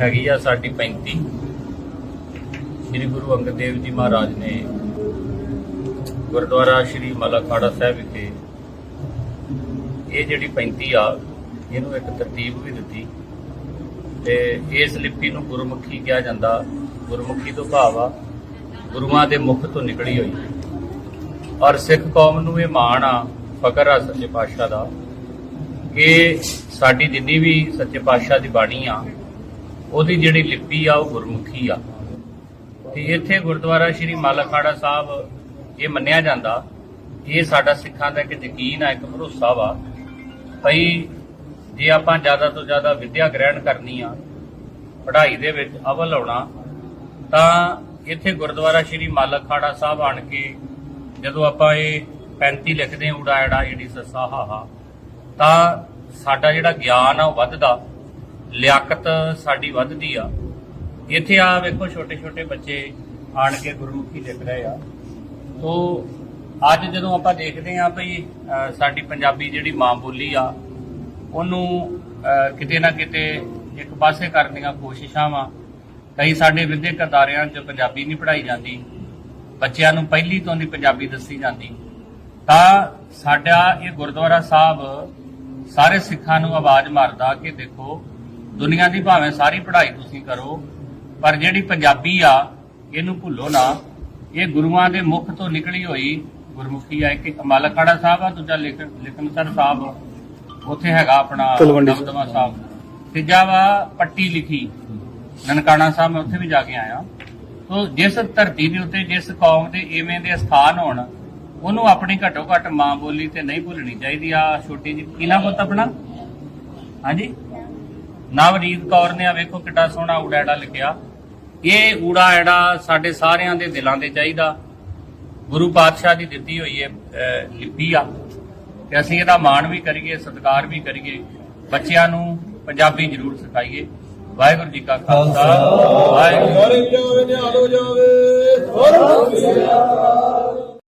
ਹੈਗੀ ਆ ਸਾਡੀ 35 ਸ੍ਰੀ ਗੁਰੂ ਅੰਗਦ ਦੇਵ ਜੀ ਮਹਾਰਾਜ ਨੇ ਗੁਰਦੁਆਰਾ ਸ੍ਰੀ ਮਲਾਖਾੜਾ ਸਾਹਿਬ ਵਿਖੇ ਇਹ ਜਿਹੜੀ 35 ਆ, ਇਹਨੂੰ ਇੱਕ ਤਰਤੀਬ ਵੀ ਦਿੱਤੀ। ਤੇ ਇਸ ਲਿਪੀ ਨੂੰ ਗੁਰਮੁਖੀ ਕਿਹਾ ਜਾਂਦਾ। ਗੁਰਮੁਖੀ ਤੋਂ ਭਾਵ ਆ, ਗੁਰੂਆਂ ਦੇ ਮੁਖ ਤੋਂ ਨਿਕਲੀ ਹੋਈ। ਔਰ ਸਿੱਖ ਕੌਮ ਨੂੰ ਇਹ ਮਾਣ ਆ, ਫਕਰ ਆ ਸੱਚੇ ਪਾਤਸ਼ਾਹ ਦਾ। ਕਿ ਸਾਡੀ ਜਿੰਨੀ ਵੀ ਸੱਚੇ ਪਾਤਸ਼ਾਹ ਦੀ ਬਾਣੀ ਆ, ਉਹਦੀ ਜਿਹੜੀ ਲਿਪੀ ਆ, ਉਹ ਗੁਰਮੁਖੀ ਆ। ਤੇ ਇੱਥੇ ਗੁਰਦੁਆਰਾ ਸ੍ਰੀ ਮਾਲਖਾੜਾ ਸਾਹਿਬ ਇਹ ਮੰਨਿਆ ਜਾਂਦਾ, ਇਹ ਸਾਡਾ ਸਿੱਖਾਂ ਦਾ ਇੱਕ ਯਕੀਨ ਆ, ਇੱਕ ਭਰੋਸਾ ਵਾ, ਭਈ ਜੇ ਆਪਾਂ ਜ਼ਿਆਦਾ ਤੋਂ ਜ਼ਿਆਦਾ ਵਿੱਦਿਆ ਗ੍ਰਹਿਣ ਕਰਨੀ ਆ, ਪੜ੍ਹਾਈ ਦੇ ਵਿੱਚ ਅਵਲ ਆਉਣਾ, ਤਾਂ ਇੱਥੇ ਗੁਰਦੁਆਰਾ ਸ੍ਰੀ ਮਾਲਖਾੜਾ ਸਾਹਿਬ ਆਣ ਕੇ ਜਦੋਂ ਆਪਾਂ ਇਹ 35 ਲਿਖਦੇ ਹਾਂ ਊੜਾ ਐੜਾ ਈੜੀ ਤਾਂ ਸਾਡਾ ਜਿਹੜਾ ਗਿਆਨ ਆ ਉਹ ਵੱਧਦਾ, ਲਿਆਕਤ ਸਾਡੀ ਵੱਧਦੀ ਆ। ਇੱਥੇ ਆ ਵੇਖੋ ਛੋਟੇ ਛੋਟੇ ਬੱਚੇ ਆਣ ਕੇ ਗੁਰਮੁਖੀ ਲਿਖ ਰਹੇ ਆ। ਤੋ ਅੱਜ ਜਦੋਂ ਆਪਾਂ ਦੇਖਦੇ ਆ ਭਈ ਸਾਡੀ ਪੰਜਾਬੀ ਜਿਹੜੀ ਮਾਂ ਬੋਲੀ ਆ, ਉਹਨੂੰ ਕਿਤੇ ਨਾ ਕਿਤੇ ਇੱਕ ਪਾਸੇ ਕਰਨ ਦੀਆਂ ਕੋਸ਼ਿਸ਼ਾਂ ਵਾ ਕਈ ਸਾਡੇ ਵਿਦਿਅਕ ਅਦਾਰਿਆਂ 'ਚ ਪੰਜਾਬੀ ਨਹੀਂ ਪੜ੍ਹਾਈ ਜਾਂਦੀ, ਬੱਚਿਆਂ ਨੂੰ ਪਹਿਲੀ ਤੋਂ ਨਹੀਂ ਪੰਜਾਬੀ ਦੱਸੀ ਜਾਂਦੀ। ਤਾਂ ਸਾਡਾ ਇਹ ਗੁਰਦੁਆਰਾ ਸਾਹਿਬ ਸਾਰੇ ਸਿੱਖਾਂ ਨੂੰ ਆਵਾਜ਼ ਮਾਰਦਾ ਕਿ ਦੇਖੋ ਦੁਨੀਆ ਦੀ ਭਾਵੇਂ ਸਾਰੀ ਪੜ੍ਹਾਈ ਤੁਸੀਂ ਕਰੋ ਪਰ ਜਿਹੜੀ ਪੰਜਾਬੀ ਆ ਇਹਨੂੰ ਭੁੱਲੋ ਨਾ। ਇਹ ਗੁਰੂਆਂ ਦੇ ਮੁਖ ਤੋਂ ਨਿਕਲੀ ਹੋਈ ਗੁਰਮੁਖੀ ਆ। ਇੱਕ ਮਾਲਕਾੜਾ ਸਾਹਿਬ ਆ ਦੂਜਾ ਲਿਖ- ਲਿਖਨਸਰ ਸਾਹਿਬ ਉੱਥੇ ਹੈਗਾ ਆਪਣਾ ਦਮਦਮਾ ਸਾਹਿਬ। ਤੀਜਾ ਵਾ ਪੱਟੀ ਲਿਖੀ। ਨਨਕਾਣਾ ਸਾਹਿਬ ਮੈਂ ਉੱਥੇ ਵੀ ਜਾ ਕੇ ਆਇਆ। ਤੋ ਜਿਸ ਧਰਤੀ ਦੇ ਉੱਤੇ ਜਿਸ ਕੌਮ ਦੇ ਇਵੇਂ ਦੇ ਸਥਾਨ ਹੋਣ ਉਹਨੂੰ ਆਪਣੀ ਘੱਟੋ ਘੱਟ ਮਾਂ ਬੋਲੀ ਤੇ ਨਹੀਂ ਭੁੱਲਣੀ ਚਾਹੀਦੀ। ਆ ਛੋਟੀ ਜਿਹੀ ਕੀ ਨਾਮ ਪੁੱਤ ਆਪਣਾ? ਹਾਂਜੀ? ਨਵਰੀਤ ਕੌਰ ਨੇ ਆ ਵੇਖੋ ਕਿੱਡਾ ਸੋਹਣਾ ਊੜਾ ਐੜਾ ਲਿਖਿਆ। ਇਹ ਊੜਾ ਐੜਾ ਸਾਡੇ ਸਾਰਿਆਂ ਦੇ ਦਿਲਾਂ ਤੇ ਚਾਹੀਦਾ। ਗੁਰੂ ਪਾਤਸ਼ਾਹ ਦੀ ਦਿੱਤੀ ਹੋਈ ਹੈ ਅਹ, ਲਿਪੀ ਆ। ਤੇ ਅਸੀਂ ਇਹਦਾ ਮਾਣ ਵੀ ਕਰੀਏ ਸਤਿਕਾਰ ਵੀ ਕਰੀਏ। ਬੱਚਿਆਂ ਨੂੰ ਪੰਜਾਬੀ ਜ਼ਰੂਰ ਸਿਖਾਈਏ। ਵਾਹਿਗੁਰੂ ਜੀ ਕਾ ਖਾਲਸਾ। ਵਾਹਿਗੁਰੂ ਜੀ ਕੀ ਫਤਿਹ।